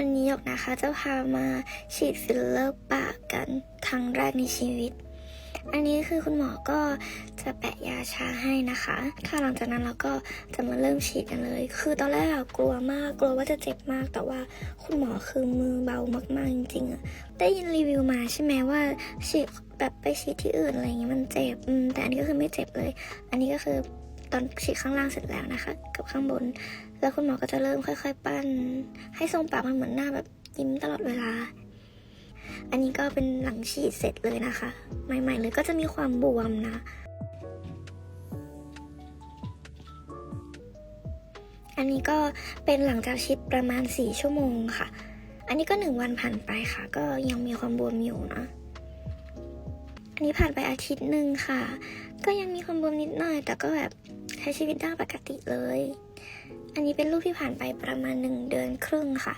วันนี้หยกนะคะจะพามาฉีดฟิลเลอร์ปากกันครั้งแรกในชีวิต อันนี้คือคุณหมอก็จะแปะยาชาให้นะคะ ค่ะหลังจากนั้นเราก็จะมาเริ่มฉีดกันเลย คือตอนแรกกลัวมากกลัวว่าจะเจ็บมาก แต่ว่าคุณหมอคือมือเบามากๆจริงๆอะได้ยินรีวิวมาใช่ไหมว่าฉีดแบบไปฉีดที่อื่นอะไรเงี้ยมันเจ็บอืมแต่อันนี้ก็คือไม่เจ็บเลย อันนี้ก็คือ ตอนฉีดข้างล่างเสร็จแล้วนะคะ กับข้างบน แล้วคุณหมอก็จะเริ่มค่อย ๆ ปั้น ให้ทรงปากมันเหมือนหน้าแบบยิ้มตลอดเวลา อันนี้ก็เป็นหลังฉีดเสร็จเลยนะคะ ใหม่ ๆ เลยก็จะมีความบวมนะ อันนี้ก็เป็นหลังจากฉีดประมาณ 4 ชั่วโมงค่ะ อันนี้ก็หนึ่งวันผ่านไปค่ะ ก็ยังมีความบวมอยู่นะ อันนี้ผ่านไปอาทิตย์หนึ่งค่ะ ก็ยังมีความบวมนิดหน่อย แต่ก็แบบใช้ชีวิตได้ปกติเลย อันนี้เป็นรูปที่ผ่านไปประมาณหนึ่งเดือนครึ่งค่ะ